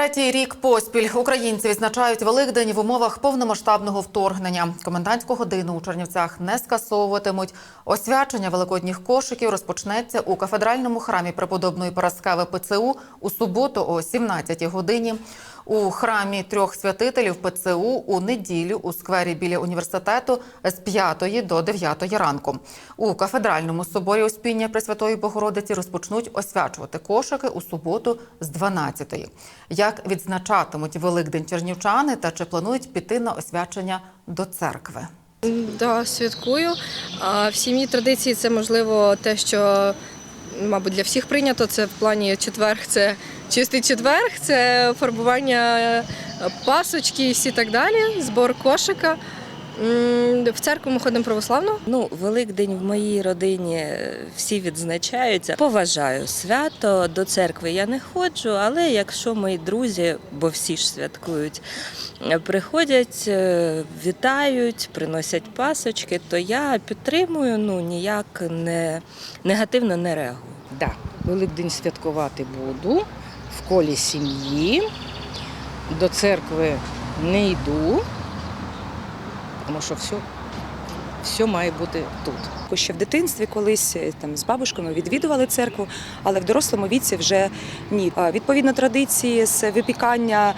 Третій рік поспіль українці відзначають Великдень в умовах повномасштабного вторгнення. Комендантську годину у Чернівцях не скасовуватимуть. Освячення великодніх кошиків розпочнеться у кафедральному храмі преподобної Параскеви ПЦУ у суботу о 17 годині. У храмі трьох святителів ПЦУ у неділю у сквері біля університету з 5 до 9 ранку. У кафедральному соборі Успіння Пресвятої Богородиці розпочнуть освячувати кошики у суботу з 12. Як відзначатимуть Великдень чернівчани та чи планують піти на освячення до церкви? Да, святкую. А в сім'ї традиції це можливо те, що, мабуть, для всіх прийнято. Це в плані четверг, це чистий четверг, це фарбування пасочки і всі так далі, збор кошика. В церкву ми ходимо православно. Ну, Великдень в моїй родині е, всі відзначаються. Поважаю свято до церкви. Я не ходжу, але якщо мої друзі, бо всі ж святкують, е, приходять, е, вітають, приносять пасочки, то я підтримую, ну ніяк не негативно не реагую. Да, Великдень святкувати буду в колі сім'ї. До церкви не йду, тому що все, все має бути тут. Ще в дитинстві колись е, там з бабушками відвідували церкву, але в дорослому віці вже ні. Відповідно традиції з випікання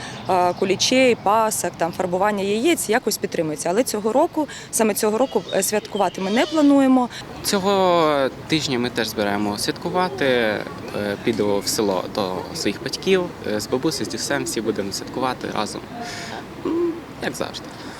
кулічей, пасок, там фарбування яєць якось підтримуються. Але цього року, саме цього року, е, святкувати ми не плануємо. Цього тижня ми теж збираємо святкувати. Е, Піду в село до своїх батьків з бабусею, з дідусем всі будемо святкувати разом. Як завжди.